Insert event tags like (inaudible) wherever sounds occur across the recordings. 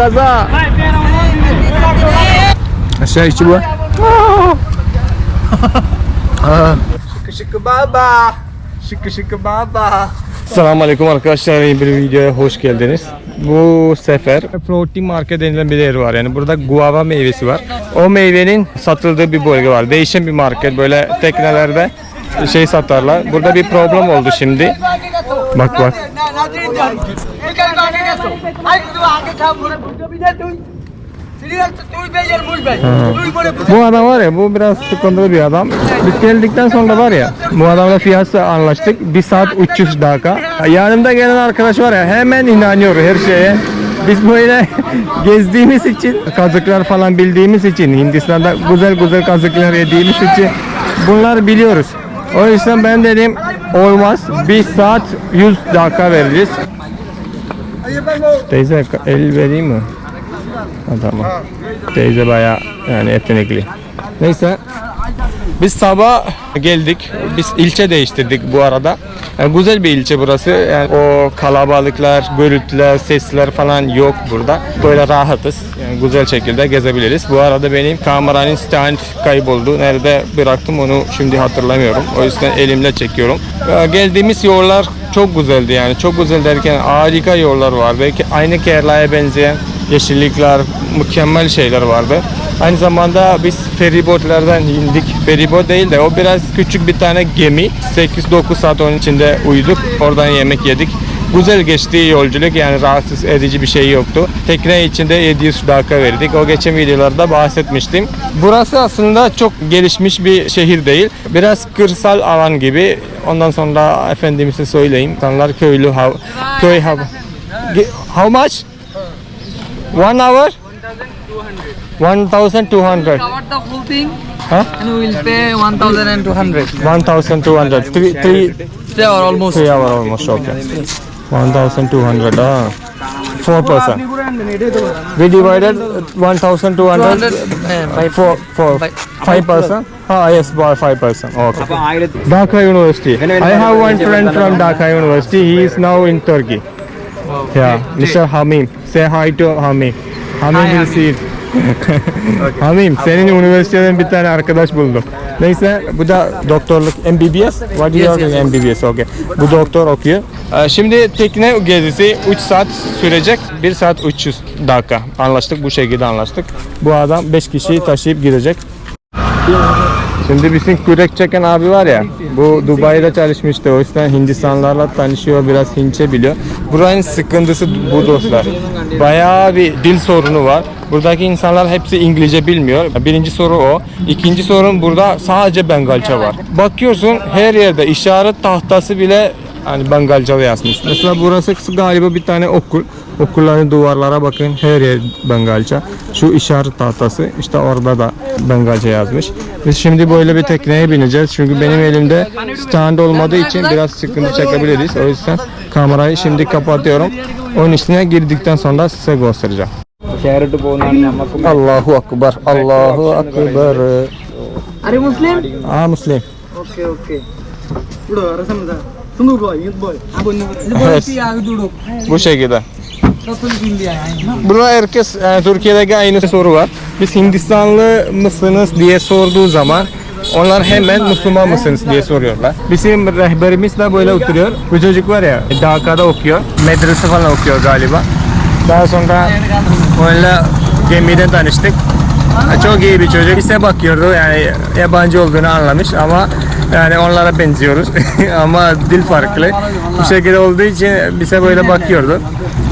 kaza. Aşağı içi bu. Şıkı şıkı baba. Şıkı şıkı baba. Selamun Aleyküm arkadaşlar yeni bir videoya hoş geldiniz. Bu sefer floating market denilen bir yer var. Yani burada guava meyvesi var. O meyvenin satıldığı bir bölge var. Değişen bir market böyle teknelerde şey satarlar. Burada bir problem oldu şimdi. Bak bak. Bu adam var ya bu biraz sıkıntılı bir adam. Biz geldikten sonra var ya bu adamla fiyatla anlaştık. Bir saat 300 dakika. Yanımda gelen arkadaş var ya hemen inanıyor her şeye. Biz böyle (laughs) gezdiğimiz için kazıklar falan bildiğimiz için Hindistan'da güzel güzel kazıklar yediğimiz için bunları biliyoruz. O yüzden ben dedim olmaz. Bir saat 100 dakika veririz. Teyze el vereyim mi? Ha, tamam. Teyze baya yani yetenekli. Neyse. Biz sabah geldik. Biz ilçe değiştirdik bu arada. Yani güzel bir ilçe burası. Yani o kalabalıklar, gürültüler, sesler falan yok burada. Böyle rahatız. Yani güzel şekilde gezebiliriz. Bu arada benim kameranın stand kayboldu. Nerede bıraktım onu şimdi hatırlamıyorum. O yüzden elimle çekiyorum. Geldiğimiz yollar çok güzeldi yani. Çok güzel derken harika yollar vardı. Aynı Kerala'ya benzeyen yeşillikler, mükemmel şeyler vardı. Aynı zamanda biz feribotlardan indik. Feribot değil de o biraz küçük bir tane gemi. 8-9 saat onun içinde uyuduk. Oradan yemek yedik. Güzel geçti yolculuk yani rahatsız edici bir şey yoktu. Tekne içinde 700 dakika verdik. O geçen videolarda bahsetmiştim. Burası aslında çok gelişmiş bir şehir değil. Biraz kırsal alan gibi. Ondan sonra efendimize söyleyeyim. İnsanlar köylü hav köy hav How much? One hour? 1200. Cover the whole thing Huh? and we will pay 1200 1200. Three, three, three or almost three hour almost. Okay. 1200. Ah. Four person. We divided 1200 200 by for for By- five person. Ah yes, by five person. Okay. Dhaka University. I have one friend from Dhaka University. He is now in Turkey. Yeah, Mr. Hamim. Say hi to Hamim. Hamim will see it. (laughs) Hamim, senin üniversiteden bir tane arkadaş buldum. Neyse, bu da doktorluk MBBS. What you Yes, yes? MBBS, okay. Bu doktor okuyor. Ee, Şimdi tekne gezisi 3 saat sürecek. 1 saat 300 dakika. Anlaştık, bu şekilde anlaştık. Bu adam 5 kişiyi taşıyıp gidecek. Şimdi bizim kürek çeken abi var ya, bu Dubai'de çalışmıştı. O yüzden Hindistanlarla tanışıyor, biraz Hintçe biliyor. Buranın sıkıntısı bu dostlar. Bayağı bir dil sorunu var. Buradaki insanlar hepsi İngilizce bilmiyor. Birinci soru o. İkinci sorun burada sadece Bengalca var. Bakıyorsun her yerde işaret tahtası bile hani Bengalca yazmış. Mesela burası galiba bir tane okul. Okulların duvarlara bakın her yer Bengalca. Şu işaret tahtası işte orada da Bengalca yazmış. Biz şimdi böyle bir tekneye bineceğiz. Çünkü benim elimde stand olmadığı için biraz sıkıntı çekebiliriz. O yüzden kamerayı şimdi kapatıyorum. Onun içine girdikten sonra size göstereceğim. Allahu Akbar, Allahu Akbar. Are you Muslim? Ah, Muslim. Okay, okay. Bu şekilde. Burada herkes yani Türkiye'deki aynı soru var. Biz Hindistanlı mısınız diye sorduğu zaman onlar hemen Müslüman mısınız diye soruyorlar. Bizim rehberimiz de böyle oturuyor. Bu çocuk var ya Dhaka'da okuyor. Medrese falan okuyor galiba. Daha sonra onunla gemide tanıştık. Çok iyi bir çocuk. Bize bakıyordu yani yabancı olduğunu anlamış ama yani onlara benziyoruz (laughs) ama dil farklı. Bu şekilde olduğu için bize böyle bakıyordu.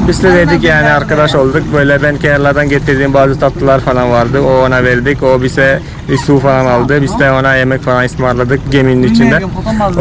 Biz de dedik yani arkadaş olduk. Böyle ben Kerala'dan getirdiğim bazı tatlılar falan vardı. O ona verdik. O bize bir su falan aldı. Biz de ona yemek falan ısmarladık geminin içinde.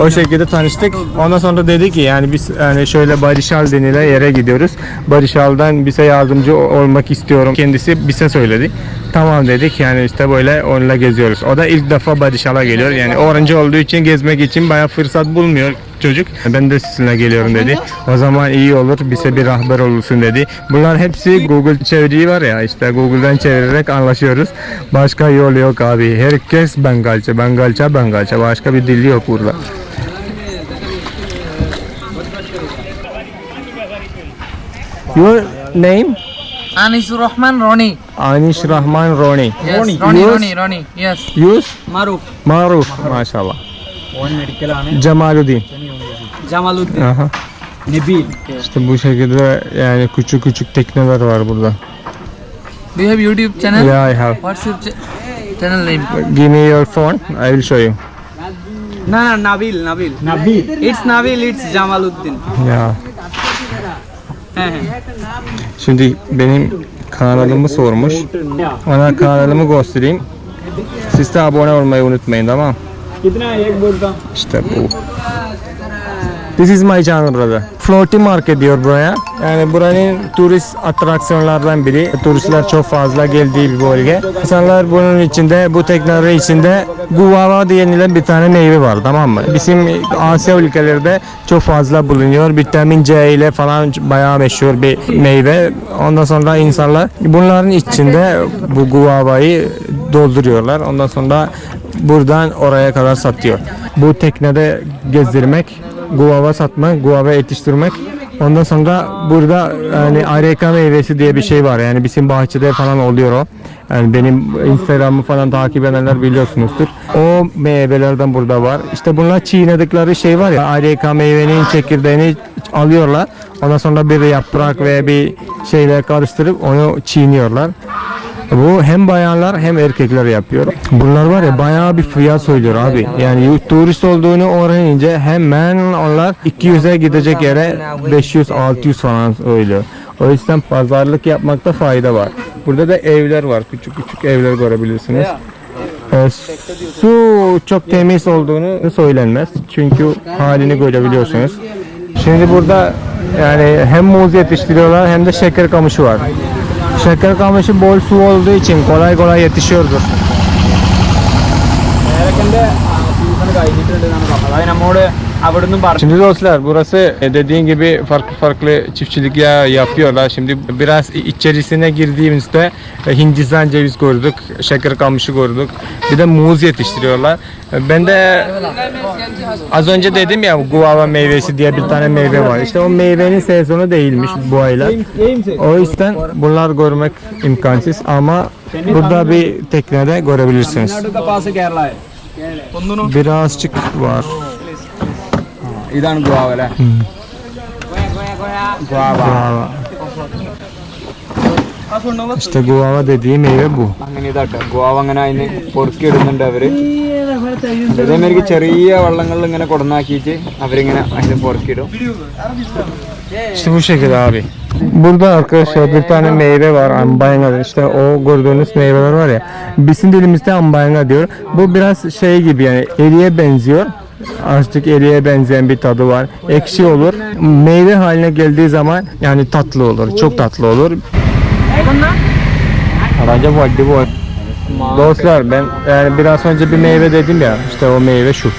O şekilde tanıştık. Ondan sonra dedi ki yani biz yani şöyle Barışal denilen yere gidiyoruz. Barışal'dan bize yardımcı olmak istiyorum. Kendisi bize söyledi. Tamam dedik yani işte böyle onunla geziyoruz. O da ilk defa Barışal'a geliyor. Yani öğrenci olduğu için gezmek için bayağı fırsat bulmuyor çocuk ben de sizinle geliyorum dedi. O zaman iyi olur bize bir rahber olursun dedi. Bunlar hepsi Google çeviriyi var ya işte Google'dan çevirerek anlaşıyoruz. Başka yol yok abi. Herkes Bengalça, Bengalça, Bengalça. Başka bir dil yok burada. Your name? Anish Rahman Roni. Anish Rahman Roni. Yes, Roni. Roni, Roni, Roni. Yes. Yus? Maruf. Maruf, maşallah. Cemaluddin. Cemal Uddin. Aha. Nebil. Evet. İşte bu şekilde yani küçük küçük tekneler var burada. Do you have YouTube channel? Yeah, I have. What's your ch channel name? Give me your phone. I will show you. No, no, Nabil, Nabil. Nabil. It's Nabil, it's Jamaluddin. Yeah. Şimdi benim kanalımı sormuş. Ona kanalımı göstereyim. Siz de abone olmayı unutmayın tamam. İşte bu. This is my channel brother. Floating market diyor buraya. Yani buranın turist atraksiyonlardan biri. Turistler çok fazla geldiği bir bölge. İnsanlar bunun içinde, bu tekneleri içinde guava denilen bir tane meyve var tamam mı? Bizim Asya ülkelerinde çok fazla bulunuyor. Vitamin C ile falan bayağı meşhur bir meyve. Ondan sonra insanlar bunların içinde bu guavayı dolduruyorlar. Ondan sonra buradan oraya kadar satıyor. Bu teknede gezdirmek, guava satmak, guava yetiştirmek. Ondan sonra burada yani areka meyvesi diye bir şey var. Yani bizim bahçede falan oluyor o. Yani benim Instagram'ı falan takip edenler biliyorsunuzdur. O meyvelerden burada var. İşte bunlar çiğnedikleri şey var ya. Areka meyvenin çekirdeğini alıyorlar. Ondan sonra bir yaprak ve bir şeyler karıştırıp onu çiğniyorlar. Bu hem bayanlar hem erkekler yapıyor. Bunlar var ya bayağı bir fiyat söylüyor abi. Yani turist olduğunu öğrenince hemen onlar 200'e gidecek yere 500-600 falan söylüyor. O yüzden pazarlık yapmakta fayda var. Burada da evler var. Küçük küçük evler görebilirsiniz. Ee, su çok temiz olduğunu söylenmez. Çünkü halini görebiliyorsunuz. Şimdi burada yani hem muz yetiştiriyorlar hem de şeker kamışı var. Şeker kamışı bol su olduğu için kolay kolay yetişiyordur. Eğer season കഴിഞ്ഞിട്ടുണ്ട് എന്നാണ് പറഞ്ഞത് അത് നമ്മോട് അവിടുന്ന് പറഞ്ഞു Şimdi dostlar burası e, dediğin gibi farklı farklı çiftçilik ya yapıyorlar. Şimdi biraz i- içerisine girdiğimizde e, Hindistan ceviz gördük, şeker kamışı gördük. Bir de muz yetiştiriyorlar. E, Ben de az önce dedim ya guava meyvesi diye bir tane meyve var. İşte o meyvenin sezonu değilmiş bu aylar. O yüzden bunlar görmek imkansız ama burada bir teknede görebilirsiniz. ഇതാണ് ഗുവാവ അല്ലെ? Guava. Guava. ദീമേവ അങ്ങനെ ഇതാട്ടോ. ഗുവാവ അങ്ങനെ അതിന് പൊറുക്കി ഇടുന്നുണ്ട് അവർ. ഇതേമാതിരി ചെറിയ വള്ളങ്ങളിൽ ഇങ്ങനെ കൊടുന്നാക്കിയിട്ട് അവരിങ്ങനെ അതിന് പൊറുക്കിയിടും İşte bu şekilde abi. Burada arkadaşlar bir tane meyve var ambayanga. İşte o gördüğünüz meyveler var ya. Bizim dilimizde ambayanga diyor. Bu biraz şey gibi yani eriye benziyor. Azıcık eriye benzeyen bir tadı var. Ekşi olur. Meyve haline geldiği zaman yani tatlı olur. Çok tatlı olur. Araca vaddi bu. Dostlar ben yani biraz önce bir meyve dedim ya işte o meyve şu.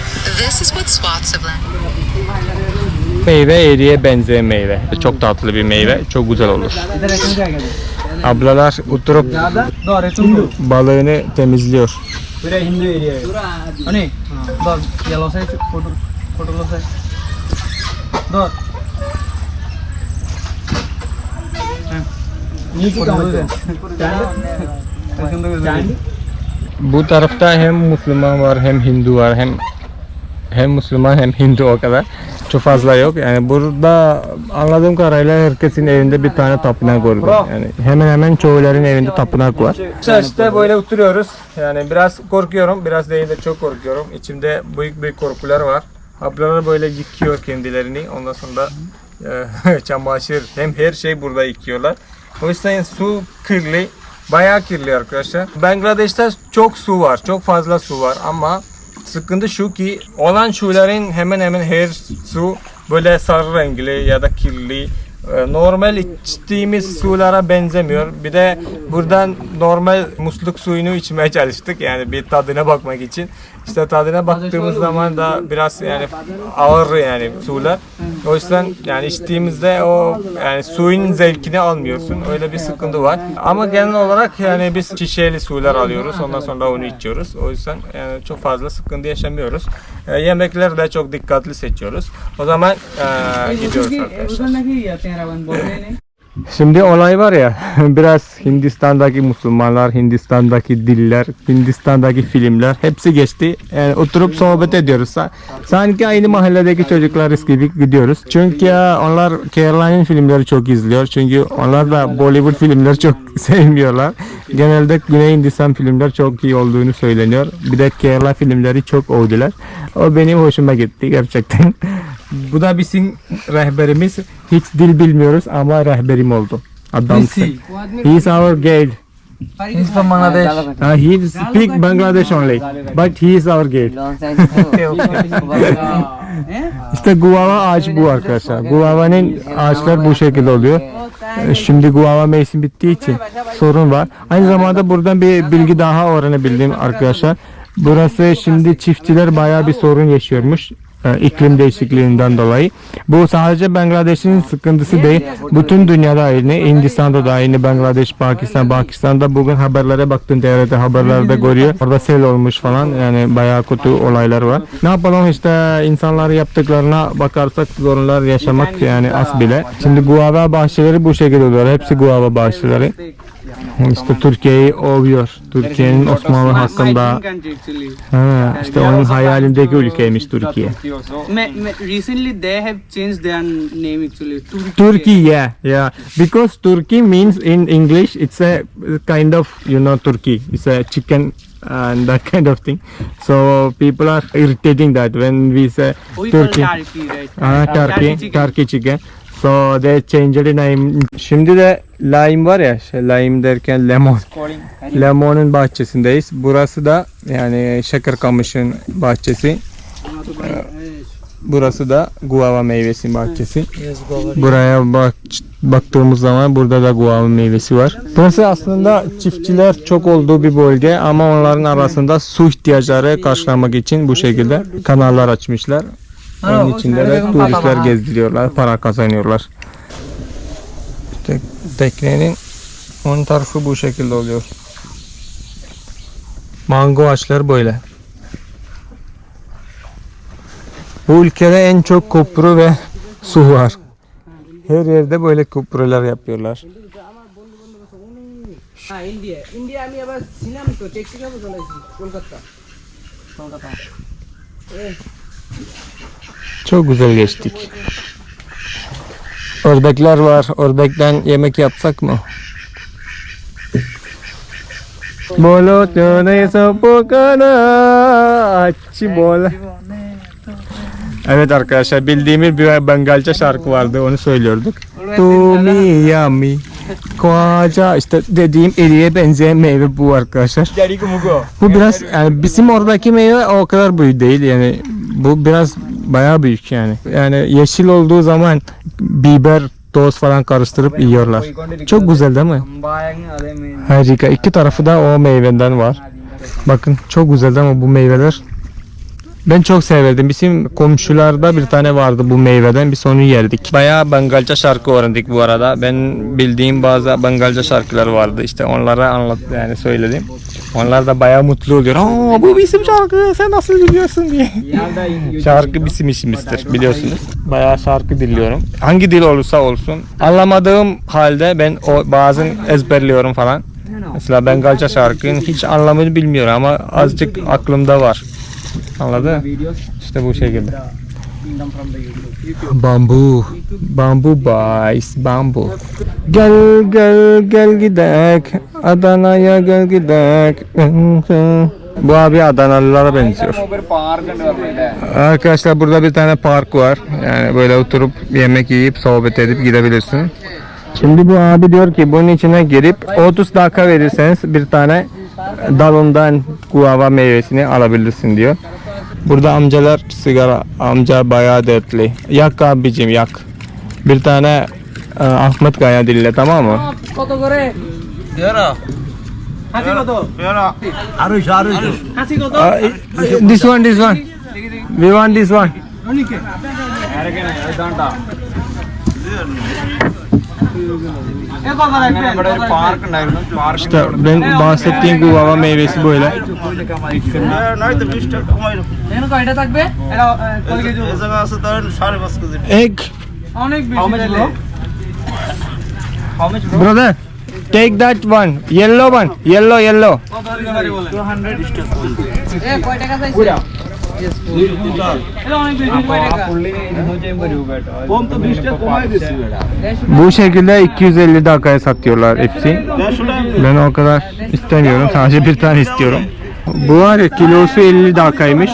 Meyve eriye benzeyen meyve. Çok tatlı bir meyve. Çok güzel olur. Ablalar oturup balığını temizliyor. Dur. Bu tarafta hem Müslüman var hem Hindu var hem hem Müslüman hem Hindu o kadar. Çok fazla yok. Yani burada anladığım kadarıyla herkesin evinde bir tane tapınak var. Yani hemen hemen çoğuların evinde tapınak var. İşte böyle oturuyoruz. Yani biraz korkuyorum. Biraz değil de çok korkuyorum. İçimde büyük büyük korkular var. Ablalar böyle yıkıyor kendilerini. Ondan sonra e, (laughs) çamaşır hem her şey burada yıkıyorlar. O yüzden su kirli Bayağı kirli arkadaşlar. Bangladeş'te çok su var. Çok fazla su var ama sıkıntı şu ki olan suların hemen hemen her su böyle sarı renkli ya da kirli. Ee, Normal içtiğimiz sulara benzemiyor. Bir de buradan normal musluk suyunu içmeye çalıştık. Yani bir tadına bakmak için. İşte tadına baktığımız zaman da biraz yani ağır yani sular. O yüzden yani içtiğimizde o yani suyun zevkini almıyorsun. Öyle bir sıkıntı var. Ama genel olarak yani biz şişeli sular alıyoruz. Ondan sonra onu içiyoruz. O yüzden yani çok fazla sıkıntı yaşamıyoruz. Ee, yemekleri de çok dikkatli seçiyoruz. O zaman ee, gidiyoruz arkadaşlar. Şimdi olay var ya (laughs) biraz Hindistan'daki Müslümanlar, Hindistan'daki diller, Hindistan'daki filmler hepsi geçti. Yani oturup sohbet ediyoruz. Sanki aynı mahalledeki çocuklar gibi gidiyoruz. Çünkü onlar Kerala'nın filmleri çok izliyor. Çünkü onlar da Bollywood filmleri çok (laughs) sevmiyorlar. Genelde Güney Hindistan filmler çok iyi olduğunu söyleniyor. Bir de Kerala filmleri çok övdüler. O benim hoşuma gitti gerçekten. (laughs) Bu da bizim rehberimiz. Hiç dil bilmiyoruz ama rehberim oldu. Adam. Missy. He is our guide. He's from Bangladesh. Uh, he speak Bangladesh only, but he is our guide. (laughs) (laughs) İşte guava ağacı bu arkadaşlar. Guava'nın ağaçlar bu şekilde oluyor. Ee, Şimdi guava mevsim bittiği için sorun var. Aynı zamanda buradan bir bilgi daha öğrenebildim arkadaşlar. Burası şimdi çiftçiler bayağı bir sorun yaşıyormuş e, iklim değişikliğinden dolayı. Bu sadece Bangladeş'in sıkıntısı değil. Bütün dünyada aynı. Hindistan'da da aynı. Bangladeş, Pakistan, Pakistan'da bugün haberlere baktım TRT haberlerde görüyor. Orada sel olmuş falan. Yani bayağı kötü olaylar var. Ne yapalım işte insanlar yaptıklarına bakarsak zorunlar yaşamak yani az bile. Şimdi guava bahçeleri bu şekilde oluyor. Hepsi guava bahçeleri. İşte Türkiye'yi övüyor. Türkiye'nin Osmanlı hakkında ha, işte onun hayalindeki ülkeymiş Türkiye. Recently they have changed their name actually. Turkey. Turkey, yeah, yeah. Because Turkey means in English, it's a kind of, you know, Turkey. It's a chicken and that kind of thing. So people are irritating that when we say Turkey. Turkey, right? Ah, Turkey, chicken. Turkey chicken. So they changed the name. Şimdi de lime var ya, şey, lime derken lemon. Lemon'un bahçesindeyiz. Burası da yani şeker kamışın bahçesi. Burası da guava meyvesi bahçesi. Buraya bak baktığımız zaman burada da guava meyvesi var. Burası aslında çiftçiler çok olduğu bir bölge ama onların arasında su ihtiyaçları karşılamak için bu şekilde kanallar açmışlar. Onun içinde de turistler gezdiriyorlar, para kazanıyorlar. İşte teknenin ön tarafı bu şekilde oluyor. Mango ağaçları böyle. Bu ülkede en çok köprü ve su var. Her yerde böyle köprüler yapıyorlar. হ্যাঁ India India আমি আবার ছিলাম তো টেকনিক্যাল চলে এসেছি কলকাতা Kolkata çok güzel geçtik. Ördekler var. Ördekten yemek yapsak mı? Bolo tune sapokana açı bola. Evet arkadaşlar bildiğimiz bir Bengalca şarkı vardı onu söylüyorduk. Tumi yami Koaca işte dediğim eriye benzeyen meyve bu arkadaşlar. Bu biraz yani bizim oradaki meyve o kadar büyük değil yani bu biraz bayağı büyük yani. Yani yeşil olduğu zaman biber, toz falan karıştırıp yiyorlar. Çok güzel değil mi? Harika. İki tarafı da o meyveden var. Bakın çok güzel değil mi bu meyveler? Ben çok severdim. Bizim komşularda bir tane vardı bu meyveden. Biz onu yerdik. Bayağı Bengalca şarkı öğrendik bu arada. Ben bildiğim bazı Bengalca şarkılar vardı. İşte onlara anlat yani söyledim. Onlar da bayağı mutlu oluyor. Aa bu bizim şarkı. Sen nasıl biliyorsun diye. (laughs) şarkı bizim işimizdir biliyorsunuz. Bayağı şarkı dinliyorum. Hangi dil olursa olsun. Anlamadığım halde ben o bazen ezberliyorum falan. Mesela Bengalca şarkının hiç anlamını bilmiyorum ama azıcık aklımda var. Anladın? İşte bu şekilde. Bambu. Bambu boys. Bambu. Gel gel gel gidek. Adana'ya gel gidek. Bu abi Adanalılara benziyor. Arkadaşlar burada bir tane park var. Yani böyle oturup yemek yiyip sohbet edip gidebilirsin. Şimdi bu abi diyor ki bunun içine girip 30 dakika verirseniz bir tane dalından guava meyvesini alabilirsin diyor. Burada amcalar sigara, amca bayağı dertli. Yak abicim yak. Bir tane e, Ahmet Kaya dille tamam mı? Koto göre. Yara. Hati koto. Yara. Aruş aruş. Hati koto. This one this one. We want this one. Onike. Ergen, Danta. അങ്ങനെ ഇവിടെ ഒരു പാർക്ക് ഉണ്ടായിരുന്നു പാർക്ക് ബാസത്യം കൂവാവ മേവേസ് പോയില്ല Brother, take that one, yellow one, yellow, yellow. 200. Bu şekilde 250 dakikaya satıyorlar hepsi. 150 টাকা Ben o kadar istemiyorum. Sadece bir tane istiyorum. Bu var ya kilosu 50 dakikaymış.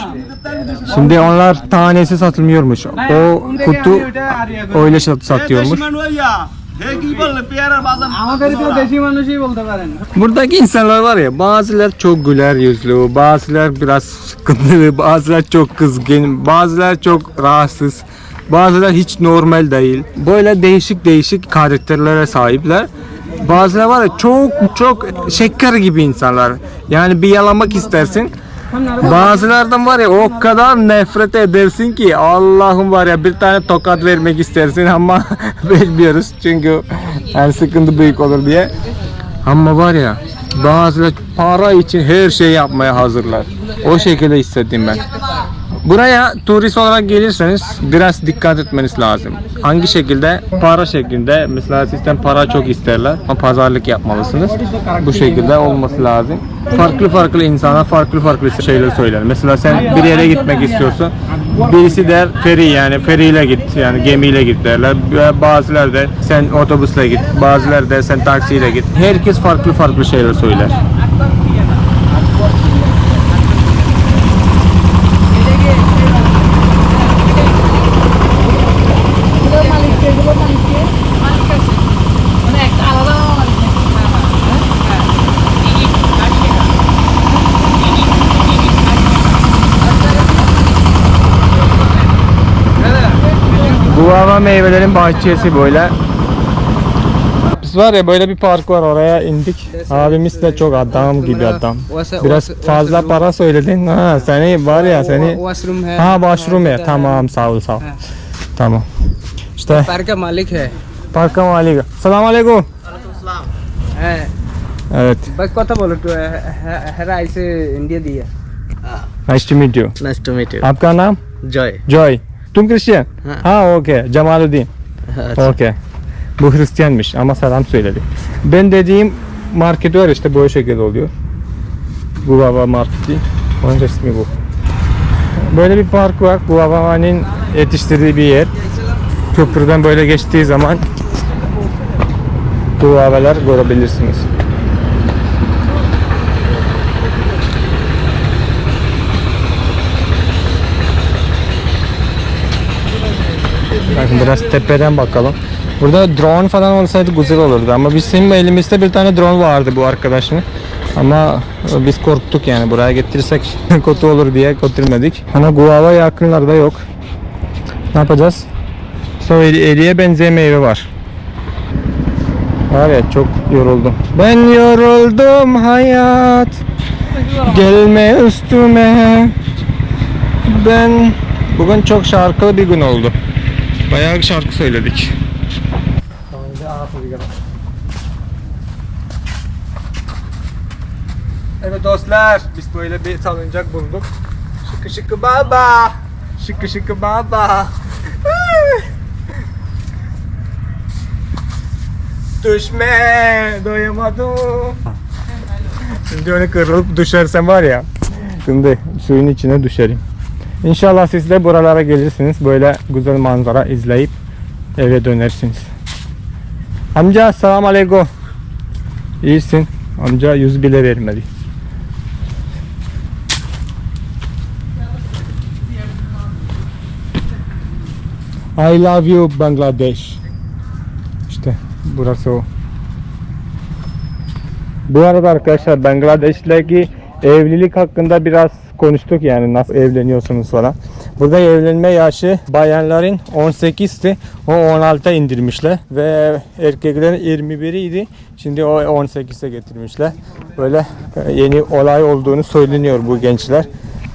Şimdi onlar tanesi satılmıyormuş. O kutu öyle sat- satıyormuş. Buradaki insanlar var ya bazılar çok güler yüzlü, bazılar biraz sıkıntılı, bazılar çok kızgın, bazılar çok rahatsız, bazılar hiç normal değil. Böyle değişik değişik karakterlere sahipler. Bazıları var ya çok çok şeker gibi insanlar. Yani bir yalamak istersin Bazılardan var ya o kadar nefret edersin ki Allah'ım var ya bir tane tokat vermek istersin ama (laughs) vermiyoruz çünkü yani sıkıntı büyük olur diye. Ama var ya bazıları para için her şeyi yapmaya hazırlar. O şekilde hissettim ben. Buraya turist olarak gelirseniz biraz dikkat etmeniz lazım. Hangi şekilde? Para şeklinde. Mesela sizden para çok isterler ama pazarlık yapmalısınız. Bu şekilde olması lazım. Farklı farklı insana farklı farklı şeyler söyler. Mesela sen bir yere gitmek istiyorsun. Birisi der feri yani feriyle git yani gemiyle git derler. Ve Bazıları der sen otobüsle git. Bazıları der sen taksiyle git. Herkes farklı farklı şeyler söyler. Meyvelerin bahçesi böyle. Biz var ya böyle bir park var oraya indik. Abimiz de çok adam gibi adam. Biraz fazla para söyledin. Ha seni var ya seni. Ha başrum ya tamam sağ ol sağ ol. Tamam. İşte. Parka malik he. Parka malik. Selamun aleyküm. Evet. Bak kota bolu tu her ay se India diye. Nice to meet you. Nice to meet you. Aapka naam? Joy. Joy. Tüm Hristiyan? Ha. Ha okey. Cemaluddin. Okey. Bu Hristiyanmış ama selam söyledi. Ben dediğim market var işte böyle şekilde oluyor. Guava marketi. Onun resmi bu. Böyle bir park var. Guava'nın yetiştirdiği bir yer. Köprüden böyle geçtiği zaman guavalar görebilirsiniz. Bakın biraz tepeden bakalım. Burada drone falan olsaydı güzel olurdu ama bizim elimizde bir tane drone vardı bu arkadaşın. Ama e, biz korktuk yani buraya getirsek (laughs) kötü olur diye götürmedik. Ama guava yakınlarda yok. Ne yapacağız? İşte o eli- eliye benzeyen meyve var. Var ya çok yoruldum. Ben yoruldum hayat. Gelme üstüme. Ben bugün çok şarkılı bir gün oldu. Bayağı şarkı söyledik. Evet dostlar, biz böyle bir salıncak bulduk. Şıkı şıkı baba, şıkı şıkı baba. Düşme, doyamadım. Şimdi öyle kırılıp düşersem var ya, şimdi suyun içine düşerim. İnşallah siz de buralara gelirsiniz. Böyle güzel manzara izleyip eve dönersiniz. Amca selam aleyküm. İyisin. Amca yüz bile vermedi. I love you Bangladesh. İşte burası o. Bu arada arkadaşlar Bangladeş'teki evlilik hakkında biraz konuştuk yani nasıl evleniyorsunuz falan. Burada evlenme yaşı bayanların 18'ti. O 16'a indirmişler ve erkeklerin 21 idi. Şimdi o 18'e getirmişler. Böyle e, yeni olay olduğunu söyleniyor bu gençler.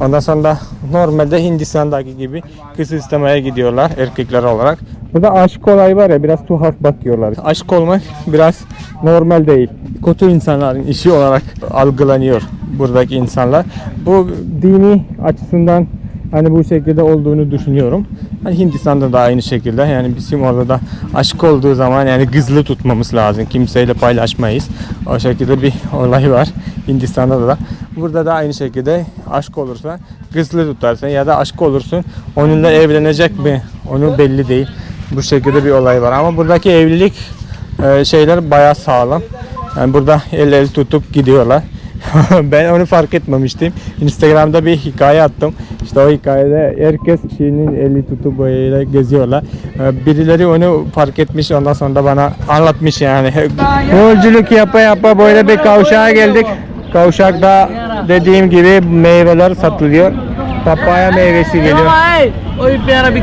Ondan sonra normalde Hindistan'daki gibi kız istemeye gidiyorlar erkekler olarak. Burada aşk olayı var ya biraz tuhaf bakıyorlar. Aşk olmak biraz normal değil. Kötü insanların işi olarak algılanıyor buradaki insanlar. Bu dini açısından hani bu şekilde olduğunu düşünüyorum. Hani Hindistan'da da aynı şekilde yani bizim orada da aşk olduğu zaman yani gizli tutmamız lazım. Kimseyle paylaşmayız. O şekilde bir olay var Hindistan'da da. Burada da aynı şekilde aşk olursa gizli tutarsın ya da aşk olursun onunla evlenecek mi onu belli değil. Bu şekilde bir olay var ama buradaki evlilik e, şeyler bayağı sağlam. Yani burada el el tutup gidiyorlar. (laughs) ben onu fark etmemiştim. Instagram'da bir hikaye attım. İşte o hikayede herkes Çin'in eli tutu boyayla geziyorlar. Ee, birileri onu fark etmiş ondan sonra da bana anlatmış yani. (laughs) Yolculuk yapa yapa böyle bir kavşağa geldik. Kavşakta dediğim gibi meyveler satılıyor. Papaya meyvesi geliyor. O bir ara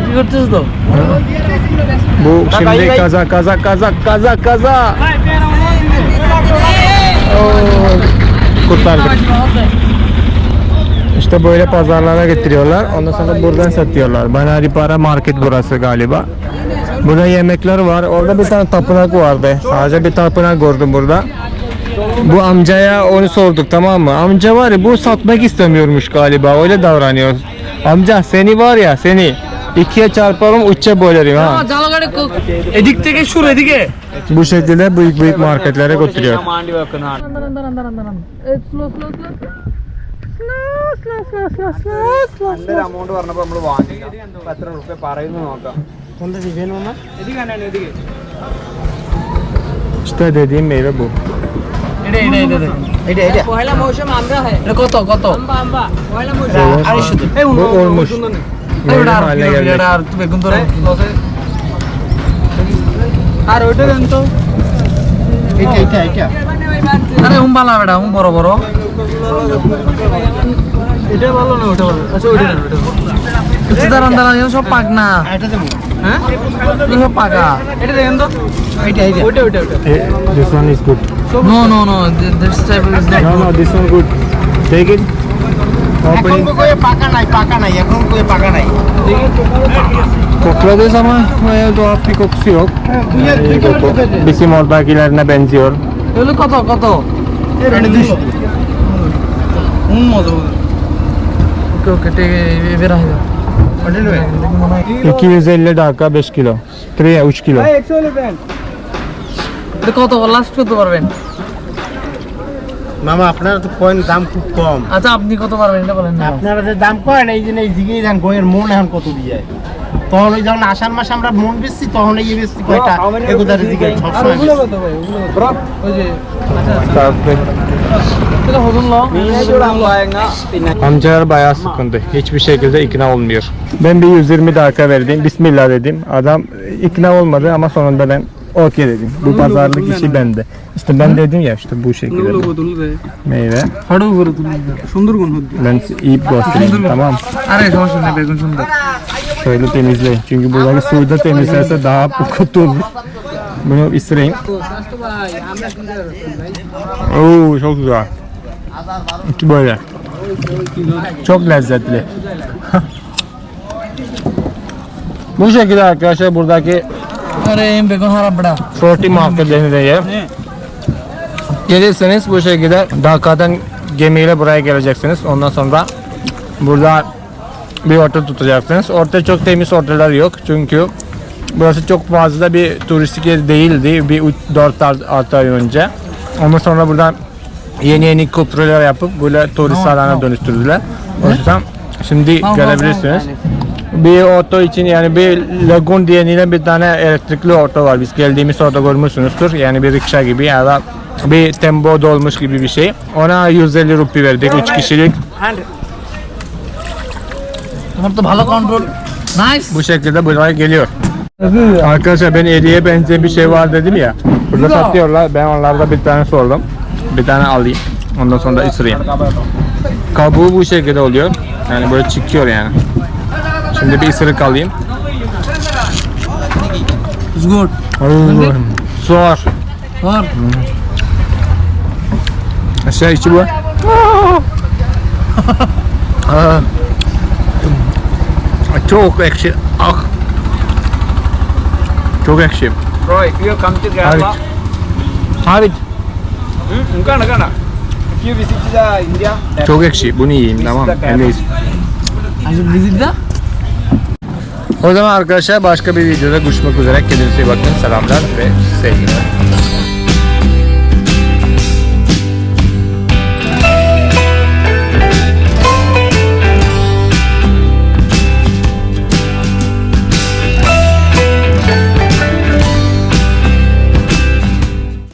Bu şimdi kaza kaza kaza kaza kaza. Oo. Kurtardık. İşte böyle pazarlara getiriyorlar. Ondan sonra buradan satıyorlar. Banaripara market burası galiba. Burada yemekler var. Orada bir tane tapınak vardı. Sadece bir tapınak gördüm burada. Bu amcaya onu sorduk tamam mı? Amca var ya bu satmak istemiyormuş galiba. Öyle davranıyor. Amca seni var ya seni ikiye çarparım üçe bölerim ha. জালো গাড়ি এদিক থেকে সুর এদিকে Bu şekilde büyük büyük marketlere götürüyor. മാണ്ടി വെക്കുന്നതാണ് നല്ലൊരു amount പറഞ്ഞപ്പോ നമ്മള് വാങ്ങില്ല അപ്പൊ എത്ര റുപ്യ പറയുന്നു നോക്കാം İşte dediğim meyve bu. এটা এটা এটা এটা পয়লা মৌসুম আমরা হয় এটা কত কত আম্বা আম্বা পয়লা মৌসুম Evet. Bu olmuş. আর ওইটা দেন তো এইটা এইটা এইটা আরে হুম বালা বেটা হুম বড় বড় এটা ভালো না ওটা ভালো আচ্ছা ওইটা নেন, ওইটা দাঁড়ান দাঁড়ান সব পাক না এটা দেবো হ্যাঁ সব পাকা এটা দেন তো এইটা এইটা ওইটা ওইটা ওইটা this one is no no no this type is No, no, this one good. Take it. Open company পাকা নাই পাকা নাই এখন কই পাকা নাই। কোকরাদেশামা তো আপনি কোকসিওক বেশি মদ বা কিলার না বেঞ্জিওর কত কত? ঢাকা বেশ কিলো ত্রে উচ কিলো। কত লাস্ট করতে পারবেন? মামা আপনারা তো কয়েন দাম খুব কম আচ্ছা আপনি কত পারবেন এটা বলেন আপনারা যে দাম কয়েন এই জন্য এই দিকেই দেন কয়ের মন এখন কত দিয়ে তখন ওই যখন আষাঢ় মাসে আমরা মন বেচছি তখন এই বেচছি কয়টা একদার দিকে সবসময় Amcalar bayağı sıkıntı. Hiçbir şekilde ikna olmuyor. Ben bir 120 dakika verdim. Bismillah dedim. Adam ikna olmadı ama sonunda ben okey dedim. Bu pazarlık işi bende. İşte ben dedim ya işte bu şekilde ওগুলো কত তুলবে meyve. হাড়ু করে তুলবে সুন্দরবন হচ্ছে Ben iyi göstereyim tamam mı? আরে সমস্যা নেই বেগুন সুন্দর Şöyle temizleyin. Çünkü buradaki suyu da temizlerse daha kötü olur. Bunu ısırayım. স্বাস্থ্য ভাই আমরা কি ভাই Oo çok güzel. İçi böyle. Çok lezzetli. (laughs) Bu şekilde arkadaşlar buradaki Nereye begon harabıda. Sorti mahkemelerinde yer. Gelirseniz bu şekilde Dakika'dan gemiyle buraya geleceksiniz. Ondan sonra burada bir orta tutacaksınız. Orta çok temiz ortalar yok çünkü burası çok fazla bir turistik yer değildi bir 4 ay önce. Ondan sonra buradan yeni yeni köprüler yapıp böyle turist alana dönüştürdüler. O yüzden şimdi görebilirsiniz bir oto için yani bir Lagun diye bir tane elektrikli oto var. Biz geldiğimiz oto görmüşsünüzdür. Yani bir rikşa gibi ya da bir tembo dolmuş gibi bir şey. Ona 150 rupi verdik 3 kişilik. Nice. Bu şekilde buraya geliyor. Arkadaşlar ben eriye benzeyen bir şey var dedim ya. Burada satıyorlar. Ben onlarda bir tane sordum. Bir tane alayım. Ondan sonra da ısırayım. Kabuğu bu şekilde oluyor. Yani böyle çıkıyor yani. Şimdi bir ısırık alayım. It's good. Allah'ım. Zor. Zor. Aşağı içi bu. (laughs) Çok ekşi. Ah. Çok ekşi. Bro, if you come to Kerala. Harit. Hmm, kana kana. If you visit the India. Çok ekşi. Bunu yiyeyim tamam. En iyisi. I visit the o zaman arkadaşlar başka bir videoda görüşmek üzere. Kendinize iyi bakın. Selamlar ve sevgiler.